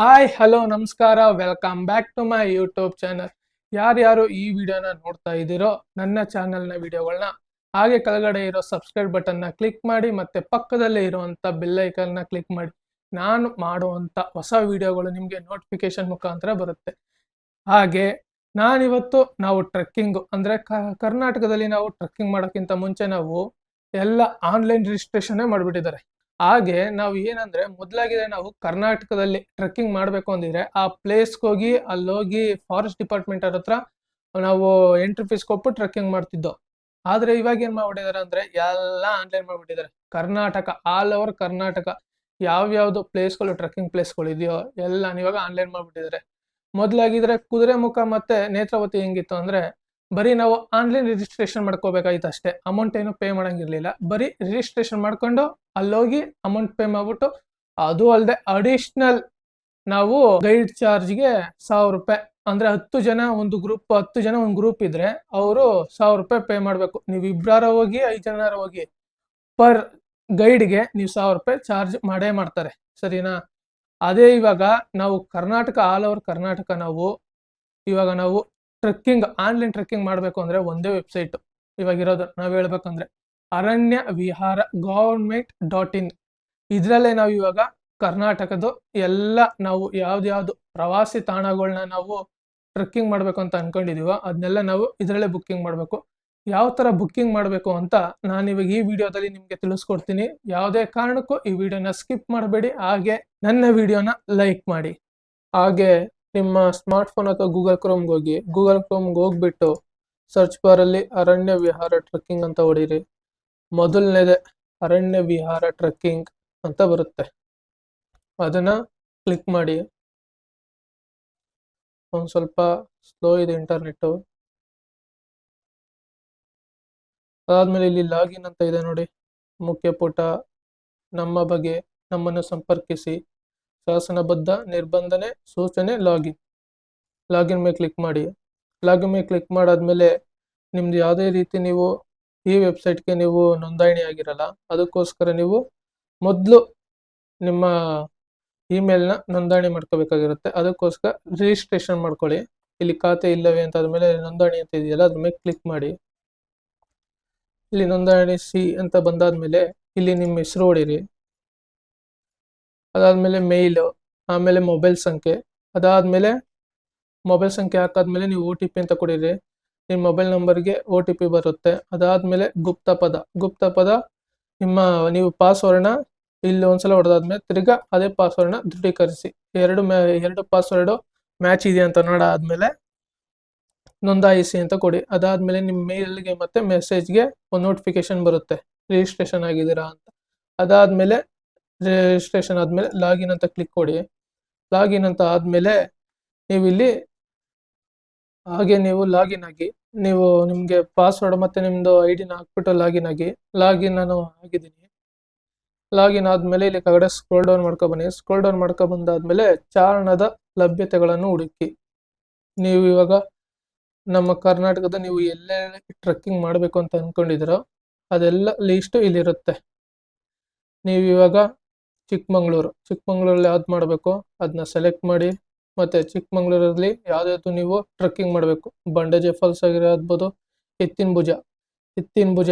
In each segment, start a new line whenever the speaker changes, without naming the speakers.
Hi hello ನಮಸ್ಕಾರ. Welcome back to my YouTube channel ಯಾರ್ಯಾರು ಈ ವಿಡಿಯೋನ ನೋಡ್ತಾ ಇದ್ದೀರೋ ನನ್ನ ಚಾನಲ್ನ ವಿಡಿಯೋಗಳನ್ನ ಹಾಗೆ ಕೆಳಗಡೆ ಇರೋ ಸಬ್ಸ್ಕ್ರೈಬ್ ಬಟನ್ನ ಕ್ಲಿಕ್ ಮಾಡಿ ಮತ್ತೆ ಪಕ್ಕದಲ್ಲೇ ಇರುವಂಥ ಬೆಲ್ಲೈಕನ್ನ ಕ್ಲಿಕ್ ಮಾಡಿ. ನಾನು ಮಾಡುವಂಥ ಹೊಸ ವಿಡಿಯೋಗಳು ನಿಮಗೆ ನೋಟಿಫಿಕೇಶನ್ ಮುಖಾಂತರ ಬರುತ್ತೆ. ಹಾಗೆ ನಾನಿವತ್ತು ನಾವು ಟ್ರೆಕ್ಕಿಂಗು ಅಂದರೆ ಕರ್ನಾಟಕದಲ್ಲಿ ನಾವು ಟ್ರೆಕ್ಕಿಂಗ್ ಮಾಡೋಕ್ಕಿಂತ ಮುಂಚೆ ನಾವು ಎಲ್ಲ ಆನ್ಲೈನ್ ರಿಜಿಸ್ಟ್ರೇಷನ್ನೇ ಮಾಡಿಬಿಟ್ಟಿದ್ದಾರೆ. ಹಾಗೆ ನಾವು ಏನಂದ್ರೆ ಮೊದಲಾಗಿದೆ ನಾವು ಕರ್ನಾಟಕದಲ್ಲಿ ಟ್ರೆಕ್ಕಿಂಗ್ ಮಾಡಬೇಕು ಅಂದಿದ್ರೆ ಆ ಪ್ಲೇಸ್ಗೆ ಹೋಗಿ ಅಲ್ಲಿ ಹೋಗಿ ಫಾರೆಸ್ಟ್ ಡಿಪಾರ್ಟ್ಮೆಂಟ್ ಅವ್ರ ಹತ್ರ ನಾವು ಎಂಟ್ರಿ ಫೀಸ್ ಕೊಟ್ಟು ಟ್ರೆಕ್ಕಿಂಗ್ ಮಾಡ್ತಿದ್ದೋ. ಆದ್ರೆ ಇವಾಗ ಏನ್ ಮಾಡ್ಬಿಟ್ಟಿದ್ದಾರೆ ಅಂದ್ರೆ ಎಲ್ಲ ಆನ್ಲೈನ್ ಮಾಡ್ಬಿಟ್ಟಿದ್ದಾರೆ ಕರ್ನಾಟಕ ಆಲ್ ಓವರ್ ಕರ್ನಾಟಕ ಯಾವ್ಯಾವ್ದು ಪ್ಲೇಸ್ಗಳು ಟ್ರೆಕ್ಕಿಂಗ್ ಪ್ಲೇಸ್ಗಳು ಇದೆಯೋ ಎಲ್ಲ ಇವಾಗ ಆನ್ಲೈನ್ ಮಾಡ್ಬಿಟ್ಟಿದ್ದಾರೆ ಮೊದಲಾಗಿದ್ರೆ ಕುದುರೆ ಮುಖ ಮತ್ತೆ ನೇತ್ರಾವತಿ ಹೆಂಗಿತ್ತು ಅಂದ್ರೆ ಬರೀ ನಾವು ಆನ್ಲೈನ್ ರಿಜಿಸ್ಟ್ರೇಷನ್ ಮಾಡ್ಕೋಬೇಕಾಯ್ತು ಅಷ್ಟೇ. ಅಮೌಂಟ್ ಏನು ಪೇ ಮಾಡೋಂಗಿರ್ಲಿಲ್ಲ. ಬರೀ ರಿಜಿಸ್ಟ್ರೇಷನ್ ಮಾಡ್ಕೊಂಡು ಅಲ್ಲೋಗಿ ಅಮೌಂಟ್ ಪೇ ಮಾಡ್ಬಿಟ್ಟು ಅದು ಅಲ್ಲದೆ ಅಡಿಷ್ನಲ್ ನಾವು ಗೈಡ್ ಚಾರ್ಜ್ಗೆ ಸಾವಿರ ರೂಪಾಯಿ ಅಂದ್ರೆ ಹತ್ತು ಜನ ಒಂದು ಗ್ರೂಪ್ ಹತ್ತು ಜನ ಒಂದು ಗ್ರೂಪ್ ಇದ್ರೆ ಅವರು ಸಾವಿರ ರೂಪಾಯಿ ಪೇ ಮಾಡಬೇಕು. ನೀವು ಇಬ್ಬರಾರ ಹೋಗಿ, ಐದು ಜನರ ಹೋಗಿ ಪರ್ ಗೈಡ್ಗೆ ನೀವು ಸಾವಿರ ರೂಪಾಯಿ ಚಾರ್ಜ್ ಮಾಡೇ ಮಾಡ್ತಾರೆ. ಸರಿನಾ? ಅದೇ ಇವಾಗ ನಾವು ಕರ್ನಾಟಕ ಆಲ್ ಓವರ್ ಕರ್ನಾಟಕ ನಾವು ಇವಾಗ ನಾವು ಟ್ರೆಕ್ಕಿಂಗ್, ಆನ್ಲೈನ್ ಟ್ರೆಕ್ಕಿಂಗ್ ಮಾಡಬೇಕು ಅಂದ್ರೆ ಒಂದೇ ವೆಬ್ಸೈಟ್. ಇವಾಗ ಇರೋದು ನಾವು ಹೇಳ್ಬೇಕಂದ್ರೆ ಅರಣ್ಯ ವಿಹಾರ ಗೌರ್ಮೆಂಟ್ ಡಾಟ್ ಇನ್. ಇದರಲ್ಲೇ ನಾವು ಇವಾಗ ಕರ್ನಾಟಕದ ಎಲ್ಲ ನಾವು ಯಾವ್ದ್ಯಾವ್ದು ಪ್ರವಾಸಿ ತಾಣಗಳನ್ನ ನಾವು ಟ್ರೆಕ್ಕಿಂಗ್ ಮಾಡಬೇಕು ಅಂತ ಅನ್ಕೊಂಡಿದೀವೋ ಅದನ್ನೆಲ್ಲ ನಾವು ಇದರಲ್ಲೇ ಬುಕ್ಕಿಂಗ್ ಮಾಡಬೇಕು. ಯಾವ ಥರ ಬುಕ್ಕಿಂಗ್ ಮಾಡಬೇಕು ಅಂತ ನಾನು ಇವಾಗ ಈ ವಿಡಿಯೋದಲ್ಲಿ ನಿಮಗೆ ತಿಳಿಸ್ಕೊಡ್ತೀನಿ. ಯಾವುದೇ ಕಾರಣಕ್ಕೂ ಈ ವಿಡಿಯೋನ ಸ್ಕಿಪ್ ಮಾಡಬೇಡಿ. ಹಾಗೆ ನನ್ನ ವಿಡಿಯೋನ ಲೈಕ್ ಮಾಡಿ. ಹಾಗೆ ನಿಮ್ಮ ಸ್ಮಾರ್ಟ್ ಫೋನ್ ಅಥವಾ ಗೂಗಲ್ ಕ್ರೋಮ್ಗೆ ಹೋಗಿ ಗೂಗಲ್ ಕ್ರೋಮ್ಗೆ ಹೋಗ್ಬಿಟ್ಟು ಸರ್ಚ್ ಬಾರಲ್ಲಿ ಅರಣ್ಯ ವಿಹಾರ ಟ್ರೆಕ್ಕಿಂಗ್ ಅಂತ ಹೊಡೀರಿ. ಮೊದಲನೇದೆ ಅರಣ್ಯ ವಿಹಾರ ಟ್ರೆಕ್ಕಿಂಗ್ ಅಂತ ಬರುತ್ತೆ. ಅದನ್ನ ಕ್ಲಿಕ್ ಮಾಡಿ. ಒಂದು ಸ್ವಲ್ಪ ಸ್ಲೋ ಇದೆ ಇಂಟರ್ನೆಟ್ಟು ಅದಾದ್ಮೇಲೆ ಇಲ್ಲಿ ಲಾಗಿನ್ ಅಂತ ಇದೆ ನೋಡಿ. ಮುಖ್ಯ ಪುಟ, ನಮ್ಮ ಬಗ್ಗೆ ನಮ್ಮನ್ನು ಸಂಪರ್ಕಿಸಿ. ಶಾಸನಬದ್ಧ ನಿರ್ಬಂಧನೆ, ಸೂಚನೆ ಲಾಗಿನ್ ಲಾಗಿನ್ ಮೇಲೆ ಕ್ಲಿಕ್ ಮಾಡಿ. ಲಾಗಿನ್ ಮೇಲೆ ಕ್ಲಿಕ್ ಮಾಡಾದ್ಮೇಲೆ ನಿಮ್ದು ಯಾವುದೇ ರೀತಿ ನೀವು ಈ ವೆಬ್ಸೈಟ್ಗೆ ನೀವು ನೋಂದಣಿ ಆಗಿರಲ್ಲ, ಅದಕ್ಕೋಸ್ಕರ ನೀವು ಮೊದಲು ನಿಮ್ಮ ಇಮೇಲ್ನ ನೋಂದಣಿ ಮಾಡ್ಕೋಬೇಕಾಗಿರುತ್ತೆ. ಅದಕ್ಕೋಸ್ಕರ ರಿಜಿಸ್ಟ್ರೇಷನ್ ಮಾಡ್ಕೊಳ್ಳಿ. ಇಲ್ಲಿ ಖಾತೆ ಇಲ್ಲವೇ ಅಂತ ಆದಮೇಲೆ ನೋಂದಣಿ ಅಂತ ಇದೆಯಲ್ಲ, ಅದ್ರ ಮೇಲೆ ಕ್ಲಿಕ್ ಮಾಡಿ. ಇಲ್ಲಿ ನೋಂದಣಿಸಿ ಅಂತ ಬಂದಾದ್ಮೇಲೆ ಇಲ್ಲಿ ನಿಮ್ಮ ಹೆಸರು ಹೊಡೀರಿ ಅದಾದ್ಮೇಲೆ ಮೇಲ್ ಆಮೇಲೆ ಮೊಬೈಲ್ ಸಂಖ್ಯೆ. ಅದಾದ್ಮೇಲೆ ಮೊಬೈಲ್ ಸಂಖ್ಯೆ ಹಾಕಾದ್ಮೇಲೆ ನೀವು ಒ ಟಿ ಪಿ ಅಂತ ಕೊಡಿರಿ. ನಿಮ್ಮ ಮೊಬೈಲ್ ನಂಬರ್ಗೆ ಒ ಟಿ ಪಿ ಬರುತ್ತೆ. ಅದಾದ್ಮೇಲೆ ಗುಪ್ತ ಪದ. ಗುಪ್ತ ಪದ ನಿಮ್ಮ, ನೀವು ಪಾಸ್ವರ್ಡ್ನ ಇಲ್ಲಿ ಒಂದ್ಸಲ ಹೊಡೆದಾದ್ಮೇಲೆ ತಿರ್ಗಾ ಅದೇ ಪಾಸ್ವರ್ಡ್ನ ದೃಢೀಕರಿಸಿ. ಎರಡು ಎರಡು ಪಾಸ್ವರ್ಡು ಮ್ಯಾಚ್ ಇದೆ ಅಂತ ನೋಡಾದ್ಮೇಲೆ ನೋಂದಾಯಿಸಿ ಅಂತ ಕೊಡಿ. ಅದಾದ್ಮೇಲೆ ನಿಮ್ಮ ಮೇಲ್ಗೆ ಮತ್ತೆ ಮೆಸೇಜ್ಗೆ ಒಂದು ನೋಟಿಫಿಕೇಶನ್ ಬರುತ್ತೆ. ರಿಜಿಸ್ಟ್ರೇಷನ್ ಆಗಿದ್ದೀರಾ ಅಂತ. ಅದಾದ್ಮೇಲೆ ರಿಜಿಸ್ಟ್ರೇಷನ್ ಆದಮೇಲೆ ಲಾಗಿನ್ ಅಂತ ಕ್ಲಿಕ್ ಕೊಡಿ. ಲಾಗಿನ್ ಅಂತ ಆದಮೇಲೆ ನೀವು ಇಲ್ಲಿ ಹಾಗೆ ನೀವು ಲಾಗಿನ್ ಆಗಿ, ನೀವು ನಿಮಗೆ ಪಾಸ್ವರ್ಡ್ ಮತ್ತೆ ನಿಮ್ಮದು ಐ ಡಿನ ಹಾಕ್ಬಿಟ್ಟು ಲಾಗಿನ್ ಆಗಿ ಲಾಗಿನ್ ನಾನು ಆಗಿದ್ದೀನಿ ಲಾಗಿನ್ ಆದಮೇಲೆ ಇಲ್ಲಿ ಕಡೆ ಸ್ಕ್ರೋಲ್ ಡೌನ್ ಮಾಡ್ಕೊ ಬನ್ನಿ. ಸ್ಕ್ರೋಲ್ ಡೌನ್ ಮಾಡ್ಕೊ ಬಂದಾದ್ಮೇಲೆ ಚಾರಣದ ಲಭ್ಯತೆಗಳನ್ನು ಹುಡುಕಿ. ನೀವು ಇವಾಗ ನಮ್ಮ ಕರ್ನಾಟಕದ ನೀವು ಎಲ್ಲೆಲ್ಲಿ ಟ್ರೆಕ್ಕಿಂಗ್ ಮಾಡಬೇಕು ಅಂತ ಅಂದ್ಕೊಂಡಿದ್ದೀರೋ ಅದೆಲ್ಲ ಲೀಸ್ಟು ಇಲ್ಲಿರುತ್ತೆ. ನೀವು ಇವಾಗ ಚಿಕ್ಕಮಂಗ್ಳೂರು. ಚಿಕ್ಕಮಂಗ್ಳೂರಲ್ಲಿ ಯಾವ್ದು ಮಾಡಬೇಕು? ಅದನ್ನ ಸೆಲೆಕ್ಟ್ ಮಾಡಿ, ಮತ್ತೆ ಚಿಕ್ಕಮಂಗ್ಳೂರಲ್ಲಿ ಯಾವ್ದಾದ್ರು ನೀವು ಟ್ರೆಕ್ಕಿಂಗ್ ಮಾಡಬೇಕು. ಬಂಡಜೆ ಫಾಲ್ಸ್ ಆಗಿರ್ಬೋದು ಎತ್ತಿನ ಭುಜ. ಎತ್ತಿನ ಭುಜ,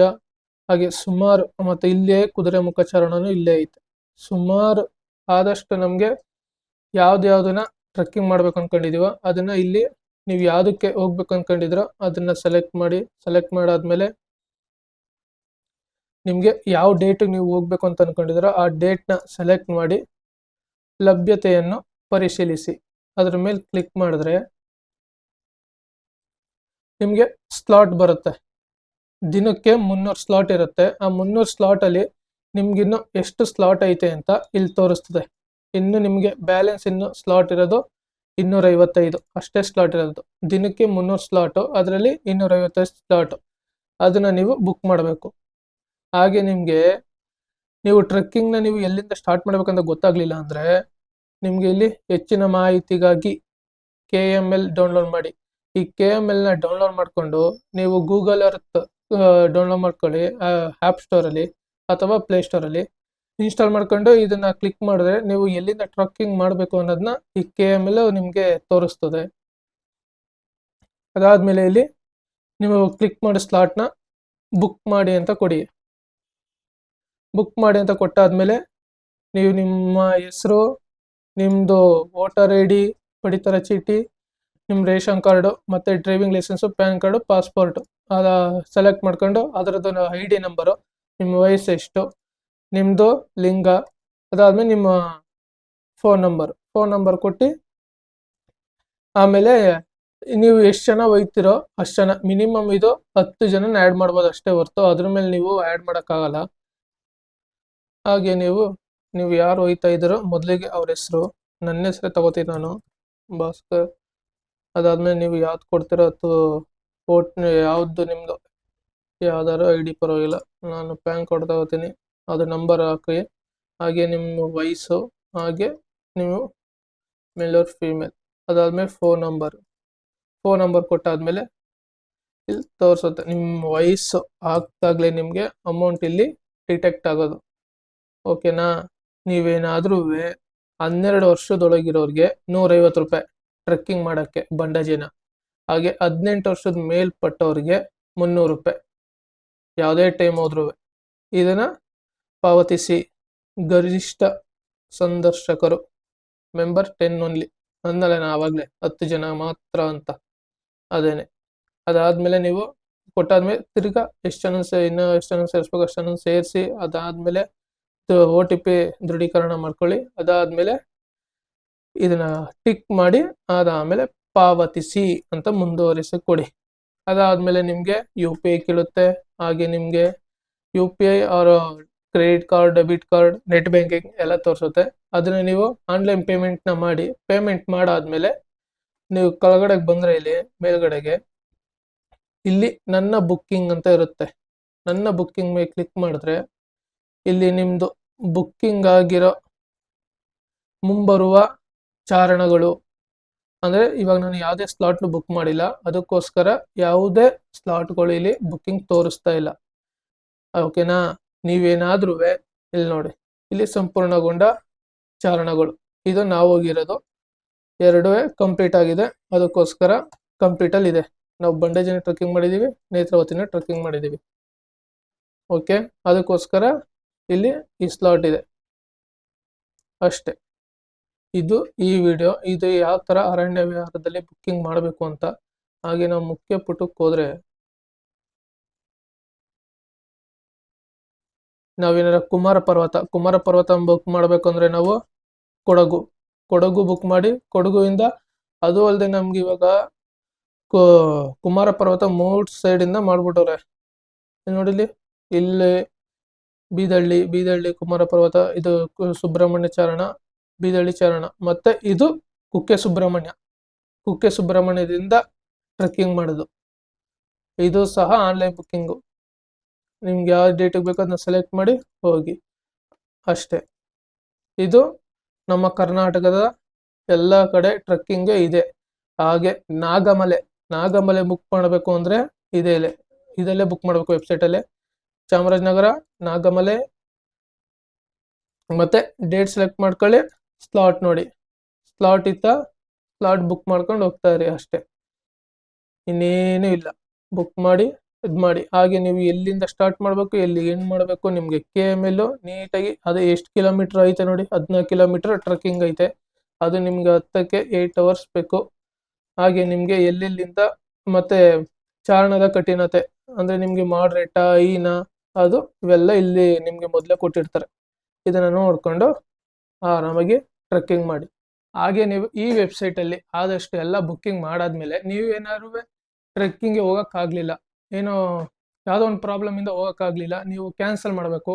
ಹಾಗೆ ಸುಮಾರು, ಮತ್ತೆ ಇಲ್ಲೇ ಕುದುರೆ ಮುಖ ಚಾರಣನೂ ಇಲ್ಲೇ ಐತೆ. ಸುಮಾರು ಆದಷ್ಟು ನಮಗೆ ಯಾವ್ದ್ಯಾವ್ದನ್ನ ಟ್ರೆಕ್ಕಿಂಗ್ ಮಾಡ್ಬೇಕು ಅನ್ಕೊಂಡಿದೀವೋ, ಅದನ್ನ ಇಲ್ಲಿ ನೀವು ಯಾವುದಕ್ಕೆ ಹೋಗ್ಬೇಕು ಅನ್ಕೊಂಡಿದ್ರೋ, ಅದನ್ನ ಸೆಲೆಕ್ಟ್ ಮಾಡಿ ಸೆಲೆಕ್ಟ್ ಮಾಡಾದ್ಮೇಲೆ ನಿಮಗೆ ಯಾವ ಡೇಟಿಗೆ ನೀವು ಹೋಗ್ಬೇಕು ಅಂತ ಅನ್ಕೊಂಡಿದ್ರೋ ಆ ಡೇಟ್ನ ಸೆಲೆಕ್ಟ್ ಮಾಡಿ ಲಭ್ಯತೆಯನ್ನು ಪರಿಶೀಲಿಸಿ. ಅದರ ಮೇಲೆ ಕ್ಲಿಕ್ ಮಾಡಿದ್ರೆ ನಿಮಗೆ ಸ್ಲಾಟ್ ಬರುತ್ತೆ. ದಿನಕ್ಕೆ ಮುನ್ನೂರು ಸ್ಲಾಟ್ ಇರುತ್ತೆ. ಆ ಮುನ್ನೂರು ಸ್ಲಾಟಲ್ಲಿ ನಿಮ್ಗಿನ್ನು ಎಷ್ಟು ಸ್ಲಾಟ್ ಐತೆ ಅಂತ ಇಲ್ಲಿ ತೋರಿಸ್ತದೆ. ಇನ್ನು ನಿಮಗೆ ಬ್ಯಾಲೆನ್ಸ್ ಇನ್ನು ಸ್ಲಾಟ್ ಇರೋದು ಇನ್ನೂರೈವತ್ತೈದು. ಅಷ್ಟೇ ಸ್ಲಾಟ್ ಇರೋದು. ದಿನಕ್ಕೆ ಮುನ್ನೂರು ಸ್ಲಾಟು ಅದರಲ್ಲಿ ಇನ್ನೂರೈವತ್ತೈದು ಸ್ಲಾಟು ಅದನ್ನು ನೀವು ಬುಕ್ ಮಾಡಬೇಕು. ಹಾಗೆ ನಿಮಗೆ ನೀವು ಟ್ರೆಕ್ಕಿಂಗ್ನ ನೀವು ಎಲ್ಲಿಂದ ಸ್ಟಾರ್ಟ್ ಮಾಡಬೇಕಂತ ಗೊತ್ತಾಗ್ಲಿಲ್ಲ ಅಂದ್ರೆ ನಿಮಗೆ ಇಲ್ಲಿ ಹೆಚ್ಚಿನ ಮಾಹಿತಿಗಾಗಿ ಕೆ ಎಂ ಎಲ್ ಡೌನ್ಲೋಡ್ ಮಾಡಿ. ಈ ಕೆ ಎಂ ಎಲ್ನ ಡೌನ್ಲೋಡ್ ಮಾಡ್ಕೊಂಡು ನೀವು ಗೂಗಲ್ ಅರ್ತ್ ಡೌನ್ಲೋಡ್ ಮಾಡ್ಕೊಳ್ಳಿ ಆ್ಯಪ್ ಸ್ಟೋರಲ್ಲಿ ಅಥವಾ ಪ್ಲೇ ಸ್ಟೋರಲ್ಲಿ ಇನ್ಸ್ಟಾಲ್ ಮಾಡ್ಕೊಂಡು ಇದನ್ನ ಕ್ಲಿಕ್ ಮಾಡಿದ್ರೆ ನೀವು ಎಲ್ಲಿಂದ ಟ್ರಕ್ಕಿಂಗ್ ಮಾಡಬೇಕು ಅನ್ನೋದನ್ನ ಈ ಕೆ ಎಂ ಎಲ್ ನಿಮಗೆ ತೋರಿಸ್ತದೆ. ಅದಾದಮೇಲೆ ಇಲ್ಲಿ ನೀವು ಕ್ಲಿಕ್ ಮಾಡಿ ಸ್ಲಾಟ್ನ ಬುಕ್ ಮಾಡಿ ಅಂತ ಕೊಡಿ. ಬುಕ್ ಮಾಡಿ ಅಂತ ಕೊಟ್ಟಾದ್ಮೇಲೆ ನೀವು ನಿಮ್ಮ ಹೆಸರು ನಿಮ್ಮದು ವೋಟರ್ ಐ ಡಿ ಪಡಿತರ ಚೀಟಿ ನಿಮ್ಮ ರೇಷನ್ ಕಾರ್ಡು ಮತ್ತು driving licence pan card passport ಅದ ಸೆಲೆಕ್ಟ್ ಮಾಡ್ಕೊಂಡು ಅದರದ್ದು ಐ ಡಿ ನಂಬರು ನಿಮ್ಮ ವಯಸ್ಸು ಎಷ್ಟು ನಿಮ್ಮದು ಲಿಂಗ, ಅದಾದಮೇಲೆ ನಿಮ್ಮ ಫೋನ್ ನಂಬರ್ ಫೋನ್ ನಂಬರ್ ಕೊಟ್ಟು ಆಮೇಲೆ ನೀವು ಎಷ್ಟು ಜನ ಒಯ್ತಿರೋ ಅಷ್ಟು ಜನ ಮಿನಿಮಮ್ ಇದು ಹತ್ತು ಜನನ ಆ್ಯಡ್ ಮಾಡ್ಬೋದು ಅಷ್ಟೇ ಹೊರ್ತು, ಅದ್ರ ಮೇಲೆ ನೀವು ಆ್ಯಡ್ ಮಾಡೋಕ್ಕಾಗಲ್ಲ. ಹಾಗೆ ನೀವು ನೀವು ಯಾರು ಒಯ್ತಾ ಇದ್ದೀರೋ ಮೊದಲಿಗೆ ಅವ್ರ ಹೆಸರು, ನನ್ನ ಹೆಸರೇ ತಗೋತೀನಿ ನಾನು, ಭಾಸ್ಕರ್. ಅದಾದಮೇಲೆ ನೀವು ಯಾವ್ದು ಕೊಡ್ತೀರೋ ಅದು ಓಟ್ ಯಾವುದು ನಿಮ್ಮದು ಯಾವ್ದಾರು ಐ ಡಿ ಪರವಾಗಿಲ್ಲ, ನಾನು ಪ್ಯಾನ್ ಕಾರ್ಡ್ ತಗೋತೀನಿ, ಅದು ನಂಬರ್ ಹಾಕಿ, ಹಾಗೆ ನಿಮ್ಮ ವಯಸ್ಸು, ಹಾಗೆ ನೀವು ಮೇಲ್ ಅವ್ರ ಫೀಮೇಲ್ ಅದಾದಮೇಲೆ ಫೋನ್ ನಂಬರ್ ಫೋನ್ ನಂಬರ್ ಕೊಟ್ಟಾದಮೇಲೆ ಇಲ್ಲಿ ತೋರಿಸುತ್ತೆ, ನಿಮ್ಮ ವಯಸ್ಸು ಆಗ್ತಾಗಲೇ ನಿಮಗೆ ಅಮೌಂಟ್ ಇಲ್ಲಿ ಡಿಟೆಕ್ಟ್ ಆಗೋದು. ಓಕೆನಾ? ನೀವೇನಾದ್ರೂ ಹನ್ನೆರಡು ವರ್ಷದೊಳಗಿರೋರಿಗೆ ನೂರೈವತ್ತು ರೂಪಾಯಿ ಟ್ರೆಕ್ಕಿಂಗ್ ಮಾಡೋಕ್ಕೆ ಬಂಡಾಜಿನ ಹಾಗೆ ಹದಿನೆಂಟು ವರ್ಷದ ಮೇಲ್ಪಟ್ಟವ್ರಿಗೆ ಮುನ್ನೂರು ರೂಪಾಯಿ. ಯಾವುದೇ ಟೈಮ್ ಹೋದ್ರೂ ಇದನ್ನು ಪಾವತಿಸಿ ಗರಿಷ್ಠ ಸಂದರ್ಶಕರು ಮೆಂಬರ್ ಟೆನ್ ಓನ್ಲಿ ಅಂದಲ್ಲ ನಾ ಆವಾಗಲೇ ಹತ್ತು ಜನ ಮಾತ್ರ ಅಂತ. ಅದೇನೆ. ಅದಾದಮೇಲೆ ನೀವು ಕೊಟ್ಟಾದ್ಮೇಲೆ ತಿರ್ಗಾ ಎಷ್ಟು ಜನ ಸೇ ಇನ್ನೂ ಎಷ್ಟು ಜನ ಸೇರಿಸ್ಬೇಕು ಅಷ್ಟು ಜನ ಸೇರಿಸಿ ಅದಾದ್ಮೇಲೆ ಓ ಟಿ ಪಿ ದೃಢೀಕರಣ ಮಾಡ್ಕೊಳ್ಳಿ. ಅದಾದ್ಮೇಲೆ ಇದನ್ನ ಟಿಕ್ ಮಾಡಿ, ಅದಾದಮೇಲೆ ಪಾವತಿಸಿ ಅಂತ ಮುಂದುವರಿಸಿ ಕೊಡಿ ಅದಾದ್ಮೇಲೆ ನಿಮಗೆ ಯು ಪಿ ಐ ಕೇಳುತ್ತೆ. ಹಾಗೆ ನಿಮಗೆ ಯು ಪಿ ಐ ಅವರ credit card debit card net banking ಎಲ್ಲ ತೋರಿಸುತ್ತೆ. ಅದನ್ನ ನೀವು ಆನ್ಲೈನ್ ಪೇಮೆಂಟ್ನ ಮಾಡಿ ಪೇಮೆಂಟ್ ಮಾಡಾದ್ಮೇಲೆ ನೀವು ಕೆಳಗಡೆಗೆ ಬಂದರೆ ಇಲ್ಲಿ, ಮೇಲ್ಗಡೆಗೆ ಇಲ್ಲಿ ನನ್ನ ಬುಕ್ಕಿಂಗ್ ಅಂತ ಇರುತ್ತೆ. ನನ್ನ ಬುಕ್ಕಿಂಗ್ ಮೇಲೆ ಕ್ಲಿಕ್ ಮಾಡಿದ್ರೆ ಇಲ್ಲಿ ನಿಮ್ಮದು ಬುಕ್ಕಿಂಗ್ ಆಗಿರೋ ಮುಂಬರುವ ಚಾರಣಗಳು. ಅಂದರೆ ಇವಾಗ ನಾನು ಯಾವುದೇ ಸ್ಲಾಟ್ನು ಬುಕ್ ಮಾಡಿಲ್ಲ. ಅದಕ್ಕೋಸ್ಕರ ಯಾವುದೇ ಸ್ಲಾಟ್ಗಳು ಇಲ್ಲಿ ಬುಕ್ಕಿಂಗ್ ತೋರಿಸ್ತಾ ಇಲ್ಲ. ಓಕೆನಾ ನೀವೇನಾದ್ರೂ ಇಲ್ಲಿ ನೋಡಿ. ಇಲ್ಲಿ ಸಂಪೂರ್ಣಗೊಂಡ ಚಾರಣಗಳು. ಇದು ನಾವು ಹೋಗಿರೋದು. ಎರಡೂ ಕಂಪ್ಲೀಟ್ ಆಗಿದೆ. ಅದಕ್ಕೋಸ್ಕರ ಕಂಪ್ಲೀಟಲ್ಲಿ ಇದೆ. ನಾವು ಬಂಡೇಜಿನ ಟ್ರೆಕ್ಕಿಂಗ್ ಮಾಡಿದ್ದೀವಿ ನೇತ್ರಾವತಿನ ಟ್ರೆಕ್ಕಿಂಗ್ ಮಾಡಿದ್ದೀವಿ ಓಕೆ ಅದಕ್ಕೋಸ್ಕರ ಇಲ್ಲಿ ಈ ಸ್ಲಾಟ್ ಇದೆ. ಅಷ್ಟೇ. ಇದು ಈ ವಿಡಿಯೋ ಇದು ಯಾವ ಥರ ಅರಣ್ಯ ವಿಹಾರದಲ್ಲಿ ಬುಕ್ಕಿಂಗ್ ಮಾಡಬೇಕು ಅಂತ ಹಾಗೆ ನಾವು ಮುಖ್ಯ ಪುಟಕ್ಕೆ ಹೋದರೆ ನಾವೇನಾರ ಕುಮಾರ ಪರ್ವತ ಕುಮಾರ ಪರ್ವತ ಬುಕ್ ಮಾಡಬೇಕು ಅಂದ್ರೆ ನಾವು ಕೊಡಗು ಕೊಡಗು ಬುಕ್ ಮಾಡಿ ಕೊಡಗುವಿಂದ, ಅದು ಅಲ್ಲದೆ ನಮ್ಗೆ ಇವಾಗ ಕುಮಾರ ಪರ್ವತ ಮೂರು ಸೈಡ್ ಇಂದ ಮಾಡ್ಬಿಟ್ಟವ್ರೆ. ನೋಡಿಲಿ ಇಲ್ಲಿ ಬೀದಳ್ಳಿ ಬೀದಳ್ಳಿ ಕುಮಾರ ಪರ್ವತ, ಇದು ಸುಬ್ರಹ್ಮಣ್ಯ ಚರಣ, ಬೀದಳ್ಳಿ ಚರಣ. ಮತ್ತೆ ಇದು ಕುಕ್ಕೆ ಸುಬ್ರಹ್ಮಣ್ಯ. ಕುಕ್ಕೆ ಸುಬ್ರಹ್ಮಣ್ಯದಿಂದ ಟ್ರೆಕ್ಕಿಂಗ್ ಮಾಡೋದು. ಇದು ಸಹ ಆನ್ಲೈನ್ ಬುಕ್ಕಿಂಗು ನಿಮ್ಗೆ ಯಾವ ಡೇಟಿಗೆ ಬೇಕೋ ಅದನ್ನ ಸೆಲೆಕ್ಟ್ ಮಾಡಿ ಹೋಗಿ. ಅಷ್ಟೇ. ಇದು ನಮ್ಮ ಕರ್ನಾಟಕದ ಎಲ್ಲ ಕಡೆ ಟ್ರೆಕ್ಕಿಂಗ್ ಇದೆ. ಹಾಗೆ ನಾಗಮಲೆ. ನಾಗಮಲೆ ಬುಕ್ ಮಾಡಬೇಕು ಅಂದರೆ ಇದೇ ಇದೆ ಇದಲ್ಲೇ ಬುಕ್ ಮಾಡಬೇಕು ವೆಬ್ಸೈಟಲ್ಲೇ ಚಾಮರಾಜನಗರ, ನಾಗಮಲೆ. ಮತ್ತೆ ಡೇಟ್ ಸೆಲೆಕ್ಟ್ ಮಾಡ್ಕೊಳ್ಳಿ ಸ್ಲಾಟ್ ನೋಡಿ. ಸ್ಲಾಟ್ ಇತ್ತ ಸ್ಲಾಟ್ ಬುಕ್ ಮಾಡ್ಕೊಂಡು ಹೋಗ್ತಾ ಇರಿ ಅಷ್ಟೇ. ಇನ್ನೇನು ಇಲ್ಲ. ಬುಕ್ ಮಾಡಿ, ಇದು ಮಾಡಿ. ಹಾಗೆ ನೀವು ಎಲ್ಲಿಂದ ಸ್ಟಾರ್ಟ್ ಮಾಡಬೇಕು, ಎಲ್ಲಿ ಏನು ಮಾಡಬೇಕು, ನಿಮಗೆ ಕೆ ಎಂ ಎಲ್ಲು ನೀಟಾಗಿ ಅದು ಎಷ್ಟು ಕಿಲೋಮೀಟರ್ ಐತೆ ನೋಡಿ ಹದಿನಾಲ್ಕು ಕಿಲೋಮೀಟರ್ ಟ್ರಕ್ಕಿಂಗ್ ಐತೆ. ಅದು ನಿಮ್ಗೆ ಹತ್ತಕ್ಕೆ ಏಯ್ಟ್ ಅವರ್ಸ್ ಬೇಕು. ಹಾಗೆ ನಿಮಗೆ ಎಲ್ಲೆಲ್ಲಿಂದ ಮತ್ತೆ ಚಾರಣದ ಕಠಿಣತೆ, ಅಂದರೆ ನಿಮಗೆ ಮಾಡ್ರೇಟ ಐನ ಅದು ಇವೆಲ್ಲ ಇಲ್ಲಿ ನಿಮಗೆ ಮೊದಲೇ ಕೊಟ್ಟಿರ್ತಾರೆ. ಇದನ್ನು ನೋಡಿಕೊಂಡು ಆರಾಮಾಗಿ ಟ್ರೆಕ್ಕಿಂಗ್ ಮಾಡಿ. ಹಾಗೆ ನೀವು ಈ ವೆಬ್ಸೈಟಲ್ಲಿ ಆದಷ್ಟು ಎಲ್ಲ ಬುಕ್ಕಿಂಗ್ ಮಾಡಾದ್ಮೇಲೆ ನೀವೇನಾದ್ರು ಟ್ರೆಕ್ಕಿಂಗ್ಗೆ ಹೋಗೋಕ್ಕಾಗಲಿಲ್ಲ ಏನೋ ಯಾವುದೋ ಒಂದು ಪ್ರಾಬ್ಲಮಿಂದ ಹೋಗೋಕ್ಕಾಗಲಿಲ್ಲ ನೀವು ಕ್ಯಾನ್ಸಲ್ ಮಾಡಬೇಕು.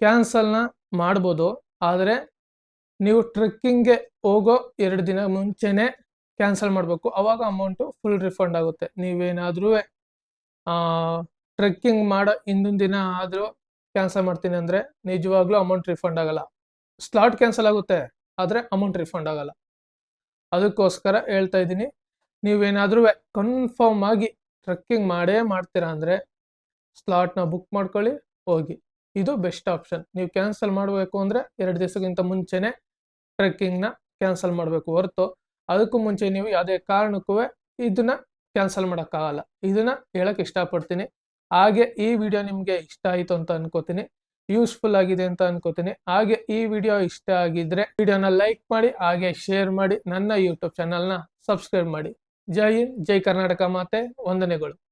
ಕ್ಯಾನ್ಸಲ್ನ ಮಾಡ್ಬೋದು, ಆದರೆ ನೀವು ಟ್ರೆಕ್ಕಿಂಗ್ಗೆ ಹೋಗೋ ಎರಡು ದಿನ ಮುಂಚೆನೇ ಕ್ಯಾನ್ಸಲ್ ಮಾಡಬೇಕು. ಅವಾಗ ಅಮೌಂಟು ಫುಲ್ ರಿಫಂಡ್ ಆಗುತ್ತೆ. ನೀವೇನಾದ್ರೂ ಟ್ರೆಕ್ಕಿಂಗ್ ಮಾಡೋ ಹಿಂದಿನ ದಿನ ಆದರೂ ಕ್ಯಾನ್ಸಲ್ ಮಾಡ್ತೀನಿ ಅಂದರೆ ನಿಜವಾಗ್ಲೂ ಅಮೌಂಟ್ ರಿಫಂಡ್ ಆಗಲ್ಲ. ಸ್ಲಾಟ್ ಕ್ಯಾನ್ಸಲ್ ಆಗುತ್ತೆ, ಆದರೆ ಅಮೌಂಟ್ ರಿಫಂಡ್ ಆಗಲ್ಲ. ಅದಕ್ಕೋಸ್ಕರ ಹೇಳ್ತಾ ಇದ್ದೀನಿ, ನೀವೇನಾದರೂ ಕನ್ಫರ್ಮ್ ಆಗಿ ಟ್ರೆಕ್ಕಿಂಗ್ ಮಾಡೇ ಮಾಡ್ತೀರಾ ಅಂದರೆ ಸ್ಲಾಟ್ನ ಬುಕ್ ಮಾಡ್ಕೊಳ್ಳಿ, ಹೋಗಿ. ಇದು ಬೆಸ್ಟ್ ಆಪ್ಷನ್ ನೀವು ಕ್ಯಾನ್ಸಲ್ ಮಾಡಬೇಕು ಅಂದರೆ ಎರಡು ದಿವಸಕ್ಕಿಂತ ಮುಂಚೆನೆ ಟ್ರೆಕ್ಕಿಂಗ್ನ ಕ್ಯಾನ್ಸಲ್ ಮಾಡಬೇಕು ಹೊರತು. ಅದಕ್ಕೂ ಮುಂಚೆ ನೀವು ಯಾವುದೇ ಕಾರಣಕ್ಕೂ ಇದನ್ನ ಕ್ಯಾನ್ಸಲ್ ಮಾಡೋಕ್ಕಾಗಲ್ಲ. ಇದನ್ನ ಹೇಳಕ್ಕೆ ಇಷ್ಟಪಡ್ತೀನಿ. ಹಾಗೆ ಈ ವಿಡಿಯೋ ನಿಮಗೆ ಇಷ್ಟ ಆಯಿತು ಅಂತ ಅನ್ಕೋತೀನಿ. ಯೂಸ್ಫುಲ್ ಆಗಿದೆ ಅಂತ ಅನ್ಕೋತೀನಿ. ಹಾಗೆ ಈ ವಿಡಿಯೋ ಇಷ್ಟ ಆಗಿದ್ರೆ ವಿಡಿಯೋನ ಲೈಕ್ ಮಾಡಿ, ಹಾಗೆ ಶೇರ್ ಮಾಡಿ, ನನ್ನ ಯೂಟ್ಯೂಬ್ ಚಾನಲ್ನ ಸಬ್ಸ್ಕ್ರೈಬ್ ಮಾಡಿ. ಜೈ ಹಿಂದ್, ಜೈ ಕರ್ನಾಟಕ ಮಾತೆ, ವಂದನೆಗಳು.